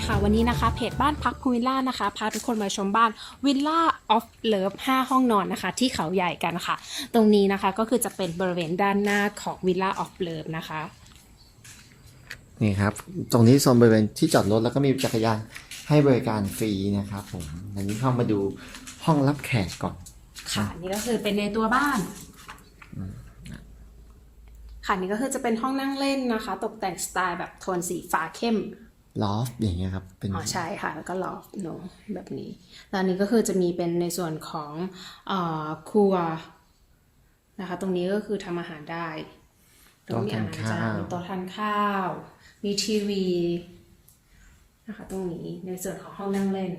ดีค่ะ วันนี้นะคะเพจบ้านพักพูวิลล่านะคะ พาทุกคนมาชมบ้านวิลล่าออฟเลิฟ5ห้องนอนนะคะ ที่เขาใหญ่กันค่ะ ตรงนี้นะคะก็คือจะเป็นบริเวณด้านหน้าของวิลล่าออฟเลิฟนะคะ นี่ครับ ตรงนี้โซนบริเวณที่จอดรถแล้วก็มีจักรยานให้บริการฟรีนะครับผมอันนี้เข้ามาดูห้องรับแขกก่อน ค่ะ นี่ก็คือเป็นในตัวบ้านค่ะนี่ก็คือจะเป็นห้องนั่งเล่นนะคะ ตกแต่งสไตล์แบบโทนสีฟ้าเข้ม ลอฟอย่างเงี้ยครับเป็นอ๋อใช่ค่ะ แล้วก็ลอฟโนแบบนี้แล้วอันนี้ก็คือจะมีเป็นในส่วนของเออครัวนะคะ ตรงนี้ก็คือทำอาหารได้แล้วก็มีอาหารจานมีโต๊ะทานข้าว มีทีวีนะคะตรงนี้ในส่วนของห้องนั่งเล่น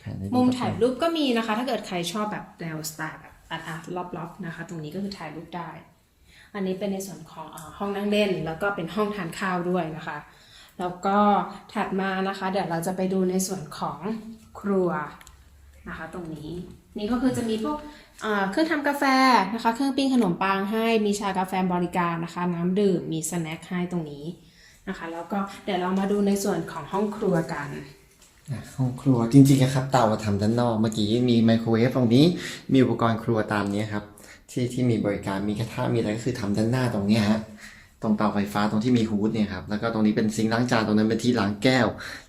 แผนให้ดูมุมถ่ายรูปก็มีนะคะ ถ้าเกิดใครชอบแบบแนวสไตล์แบบอาร์ตอาร์ตล็อบๆนะคะ ตรงนี้ก็คือถ่ายรูปได้ อันนี้เป็นในส่วนของอาห้องนั่งเล่น แล้วก็เป็นห้องทานข้าวด้วยนะคะ แล้วก็ถัดมานะคะ เดี๋ยวเราจะไปดูในส่วนของครัวนะคะ ตรงนี้นี่ก็คือจะมีพวกเครื่องทำกาแฟนะคะ เครื่องปิ้งขนมปังให้มีชากาแฟบริการนะคะ น้ำดื่มมีสแน็คให้ตรงนี้นะคะ แล้วก็เดี๋ยวเรามาดูในส่วนของห้องครัวกันห้องครัวจริงๆนะครับเตาทำด้านนอกเมื่อกี้มีไมโครเวฟตรงนี้มีอุปกรณ์ครัวตามนี้ครับที่ที่มีบริการมีกระทะมีอะไรก็คือทำด้านหน้าตรงนี้ฮะ ตรงเตาไฟฟ้าตรงที่มีฮูดเนี่ยครับ แล้วก็ตรงนี้เป็นซิงค์ล้างจานตรงนั้นเป็นที่ล้างแก้ว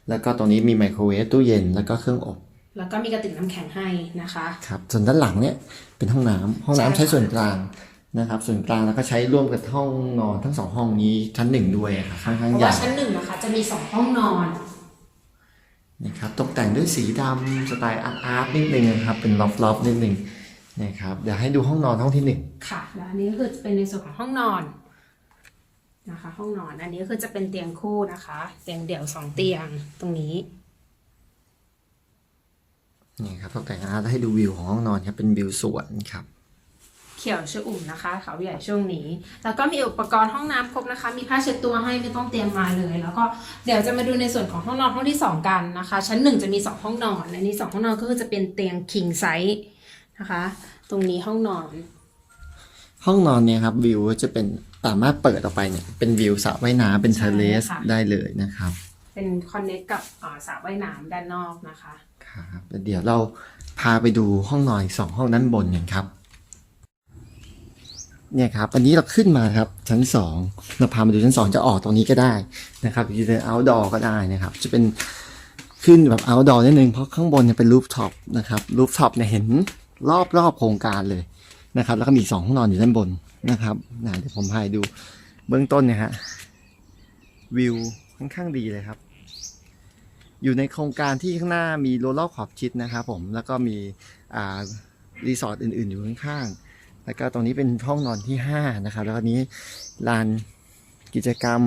แล้วก็ตรงนี้มีไมโครเวฟตู้เย็นแล้วก็เครื่องอบ แล้วก็มีกระติกน้ำแข็งให้นะคะครับส่วนด้านหลังเนี่ยเป็นห้องน้ำห้องน้ำใช่ใช้ส่วนกลางนะครับ ส่วนกลางแล้วก็ใช้ร่วมกับห้องนอนทั้งสองห้องนี้ชั้นหนึ่งด้วยครับค่อนข้างเพราะใหญ่ว่าชั้นหนึ่งนะคะจะมีสองห้องนอนนะครับตกแต่งด้วยสีดำสไตล์อาร์ตอาร์ตนิดนึงนะครับ เป็นล็อฟล็อฟนิดนึงนะครับเดี๋ยวให้ดูห้องนอนห้องที่หนึ่งค่ะแล้วอันนี้ก็คือเป็นในส่วนของห้องนอน นะคะ ห้องนอนอันนี้ก็คือจะเป็นเตียงคู่นะคะ เตียงเดี่ยวสองเตียงตรงนี้นี่ครับตกแต่งอาร์ตให้ดูวิวของห้องนอนครับเป็นวิวสวนครับ เขียวชอุ่มนะคะเขาใหญ่ช่วงนี้ แล้วก็มีอุปกรณ์ห้องน้ำครบนะคะ มีผ้าเช็ดตัวให้ไม่ต้องเตรียมมาเลย แล้วก็เดี๋ยวจะมาดูในส่วนของห้องนอนห้องที่สองกันนะคะ ชั้นหนึ่งจะมีสองห้องนอนอันนี้สองห้องนอนก็คือจะเป็นเตียง king size นะคะ ตรงนี้ห้องนอน ห้องนอนเนี่ยครับวิวจะเป็นสามารถเปิดออกไปเนี่ยเป็นวิวสระว่ายน้ำเป็นเทเลสใช่ค่ะ ได้เลยนะครับเป็นคอนเน c t กับอ่าสระว่ายน้ำด้านนอกนะคะ ครับแล้วเดี๋ยวเราพาไปดูห้องนอนอีกสองห้องด้านบนกันครับ เนี่ยครับอันนี้เราขึ้นมาครับชั้นสองเราพามาดูชั้นสองจะออกตรงนี้ก็ได้นะครับจะเป็น outdoor ก็ได้นะครับ จะเป็นขึ้นแบบ outdoor นิดนึงเพราะข้างบนเนี่ยเป็น rooftop นะครับ rooftop เนี่ยเห็นรอบรอบโครงการเลย นะครับ แล้วก็มีอีกสองห้องนอนอยู่ด้านบนนะครับนะเดี๋ยวผมพาให้ดูเบื้องต้นเนี่ยฮะวิวค่อนข้างดีเลยครับ อยู่ในโครงการที่ข้างหน้ามีโรลล์ขอบชิดนะครับผมแล้วก็มีอ่ารีสอร์ทอื่น ๆ อยู่ข้างๆแล้วก็ตรงนี้เป็นห้องนอนที่5นะครับแล้วก็นี้ลานกิจกรรม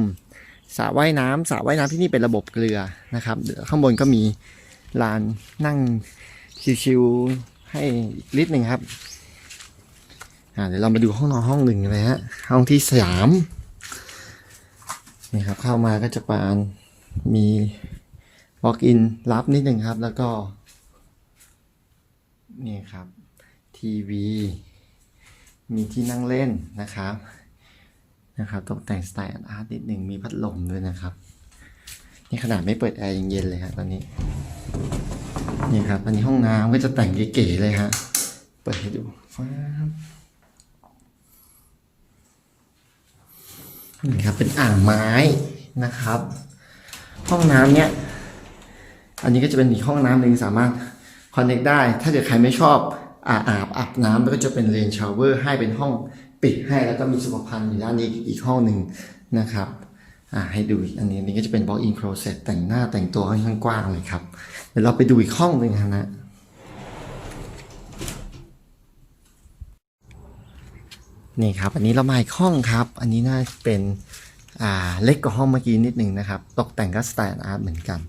สระว่ายน้ำสระว่ายน้ำที่นี่เป็นระบบเกลือนะครับ ข้างบนก็มีลานนั่งชิวๆให้อีกนิดหนึ่งครับ เดี๋ยวเรามาดูห้องนอนห้องหนึ่งเลยฮะ ห้องที่สามนี่ครับเข้ามาก็จะปานมี walk in รับนิดหนึ่งครับ แล้วก็ นี่ครับ ทีวี มีที่นั่งเล่นนะครับนะครับตกแต่งสไตล์อาร์ตนิดหนึ่งมีพัดลมด้วยนะครับ นี่ขนาดไม่เปิดแอร์ยังเย็นเลยครับตอนนี้ นี่ครับ อันนี้ห้องน้ำก็จะแต่งเก๋ๆเลยฮะ เปิดให้ดูฟ้า นี่ครับเป็นอ่างไม้นะครับ ห้องน้ำเนี้ยอันนี้ก็จะเป็นอีกห้องน้ำหนึ่งสามารถคอนเน c t ได้ ถ้าเกิดใครไม่ชอบอาอาบอาบน้ำก็จะเป็นเรนชาวเวอร์ให้เป็นห้องปิดให้แล้วก็มีสุขภัณฑ์อยู่ด้านนี้อีกห้องหนึ่งนะครับอ่าให้ดูอีกอันนี้อันนี้ก็จะเป็น walk in closet แต่งหน้าแต่งตัวค่อนข้างกว้างเลยครับ เดี๋ยวเราไปดูอีกห้องหนึ่งนะ นี่ครับ อันนี้เรามาอีกห้องครับ อันนี้น่าจะเป็นอ่าเล็กกว่าห้องเมื่อกี้นิดหนึ่งนะครับ ตกแต่งก็สไตล์อาร์ตเหมือนกัน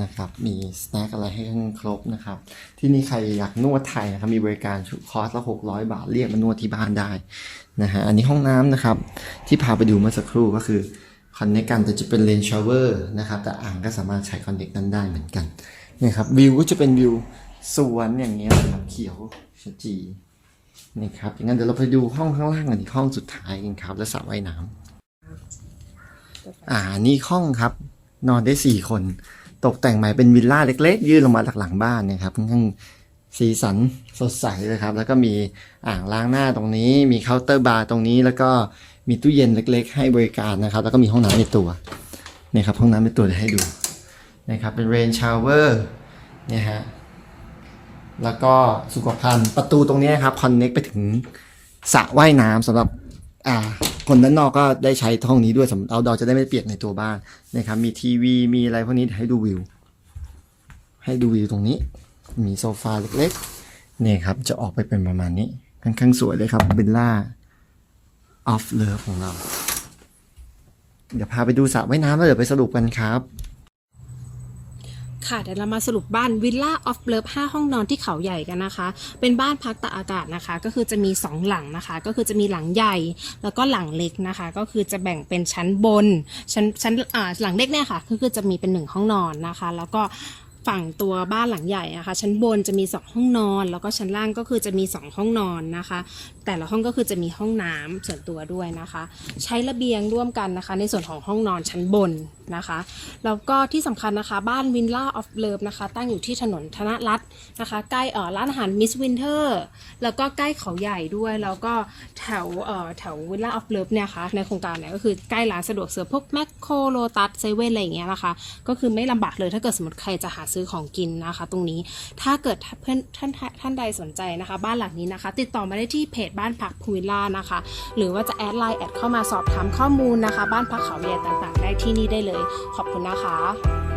นะครับ มีสแน็คอะไรให้ทั้งครบนะครับ ที่นี่ใครอยากนวดไทยนะครับ มีบริการชุดคอร์สละ600บาทเรียกมานวดที่บ้านได้นะฮะ อันนี้ห้องน้ำนะครับ ที่พาไปดูเมื่อสักครู่ก็คือคอนเนคกันแต่จะเป็นเลนชาวเวอร์นะครับ แต่อ่างก็สามารถใช้คอนเนคนั้นได้เหมือนกันนี่ครับวิวก็จะเป็นวิวสวนอย่างเงี้ยนะครับเขียวขจี นี่ครับอย่างนั้นเดี๋ยวเราไปดูห้องข้างล่างกันอีกห้องสุดท้ายกันครับ และสระว่ายน้ำอ่า นี่ห้องครับ นอนได้สี่คน ตกแต่งใหม่เป็นวิลล่าเล็กๆ ยื่นลงมาจากหลังบ้านเนะครับค่อนข้างสีสันสดใสเลยครับ แล้วก็มีอ่างล้างหน้าตรงนี้ มีเคาน์เตอร์บาร์ตรงนี้ แล้วก็มีตู้เย็นเล็ก ๆ ให้บริการนะครับ แล้วก็มีห้องน้ำในตัวเนี่ยครับห้องน้ำในตัวเดี๋ยวให้ดูนะครับเป็นเรนชาวเวอร์เนี่ยฮะ แล้วก็สุขภัณฑ์ประตูตรงนี้ครับคอนเน็กไปถึงสระว่ายน้ำสำหรับอ่าคนด้านนอกก็ได้ใช้ห้องนี้ด้วยสำหรับเอาดอจะได้ไม่เปียกในตัวบ้านนะครับมีทีวีมีอะไรพวกนี้ให้ดูวิว ให้ดูวิวตรงนี้ มีโซฟาเล็กๆเนี่ยครับจะออกไปเป็นประมาณนี้ค่อนข้างสวยเลยครับเบลล่าออฟเลิฟของเรา เดี๋ยวพาไปดูสระว่ายน้ำแล้วเดี๋ยวไปสรุปกันครับ ค่ะเดี๋ยวเรามาสรุปบ้านวิลล่าออฟเลิฟห้าห้องนอนที่เขาใหญ่กันนะคะ เป็นบ้านพักตากอากาศนะคะ ก็คือจะมี 2 หลังนะคะ ก็คือจะมีหลังใหญ่แล้วก็หลังเล็กนะคะ ก็คือจะแบ่งเป็นชั้นบนชั้นชั้นอ่าหลังเล็กเนี่ยค่ะก็คือจะมีเป็นหนึ่งห้องนอนนะคะ แล้วก็ ฝั่งตัวบ้านหลังใหญ่นะคะชั้นบนจะมี 2 ห้องนอน แล้วก็ชั้นล่างก็คือจะมี 2 ห้องนอนนะคะ แต่ละห้องก็คือจะมีห้องน้ำส่วนตัวด้วยนะคะ ใช้ระเบียงร่วมกันนะคะ ในส่วนของห้องนอนชั้นบนนะคะแล้วก็ที่สำคัญนะคะบ้านวินล่าออฟเลิฟนะคะ ตั้งอยู่ที่ถนนธนรัตน์นะคะใกล้เอ่อร้านอาหารมิสวินเทอร์แล้วก็ใกล้เขาใหญ่ด้วย แล้วก็แถวเอ่อแถววิลล่าออฟเลิฟเนี่ยค่ะในโครงการเนี่ยก็คือใกล้ร้านสะดวกซื้อพวกแมคโครโลตัสเซเว่นอะไรอย่างเงี้ยนะคะ ก็คือไม่ลำบากเลยถ้าเกิดสมมติใครจะหาซืซื้อของกินนะคะ ตรงนี้ถ้าเกิดเพื่อนท่านท่านใดสนใจนะคะ บ้านหลังนี้นะคะ ติดต่อมาได้ที่เพจบ้านพักพูวิลล่านะคะ หรือว่าจะแอดไลน์แอดเข้ามาสอบถามข้อมูลนะคะ บ้านพักเขาใหญ่ต่างๆ ได้ที่นี่ได้เลย ขอบคุณนะคะ